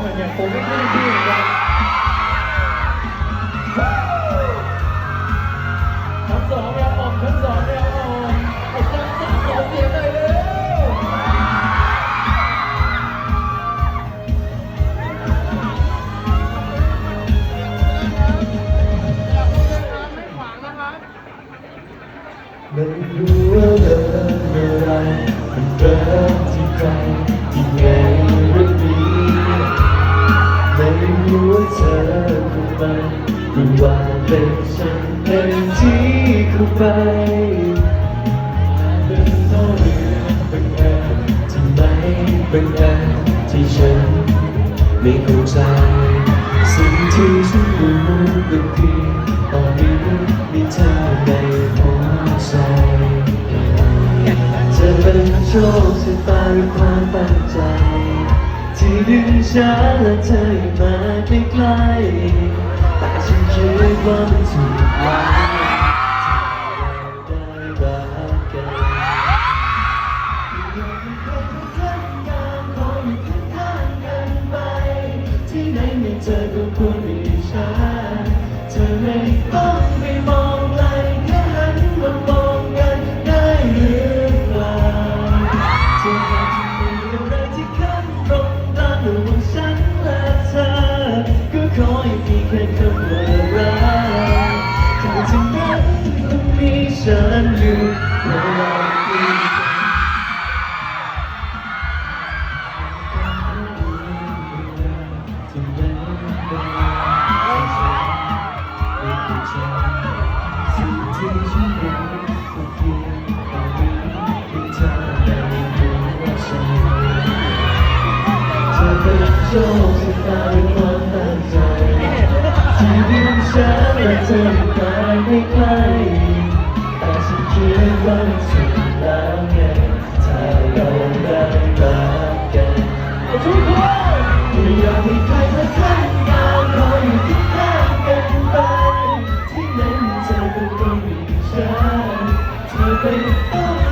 เหมือนย่งผมไม่ขึ้นที่เหมือนกันชั้นสองแล้วออกชั้นสองแล้วออกชั้นสามขอเสียงหน่อยเร็วมันรู้ว่าเดินอะไรเป็นเดินที่ใครที่ไงเรื่องนี้ รู้ว่าเธอคงไม่รู้ว่าเป็นฉันเองที่เข้าไปเป็นเพราะเรื่องบังเอิญที่ไม่บังเอิญที่ฉันไม่เข้าใจสิ่งที่ฉันรู้ก็คือตอนนี้มีเธอในหัวใจจะเป็นโชคชะตาหรือความตั้งใจ ที่ดึงฉันและเธอมาใกล้ๆแต่ฉันคิดว่ามันถูกแล้วที่เราได้รักกันที่ไหนไม่เจอก็ควรมีฉันเธอไม่ต้องไปมอง เพียงตอนนี้เพียงเธอในหัวใจเธอเป็นโชคชะตาเป็นความตั้งใจที่ดึงฉันและเธอ คิดว่ามันแล้วไงถ้าเราได้รักกันทุกคนไม่อยากให้ใครมาขัดงายรออยู่ที่ข้างกันไปที่ไหนเธอก็ต้องมีฉันเธอไม่ต้องไปมอง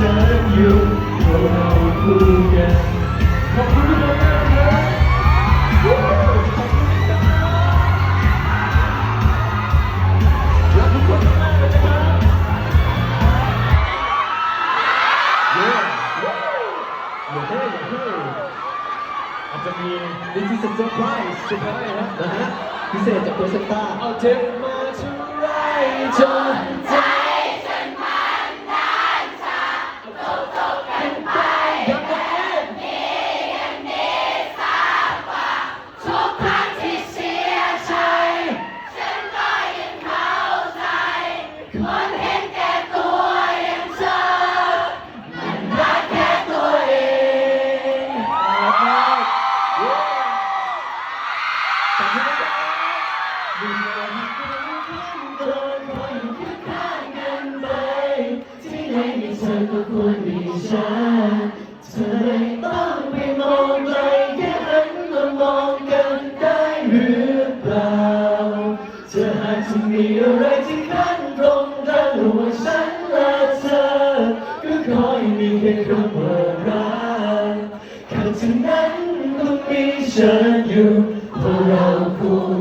ฉันอยู่เราคู่กันขอบคุณทุกคนมากครับรักทุกคนมากเลยนะครับเย้อย่าเท่อย่าเท่อาจจะมีนี่คือเซอร์ไพรส์สุดท้ายนะนะฮะพิเศษจากโปรเซนต้าเอาเจ็บมาเท่าไรจ ที่ฉันอยู่พวกเราควร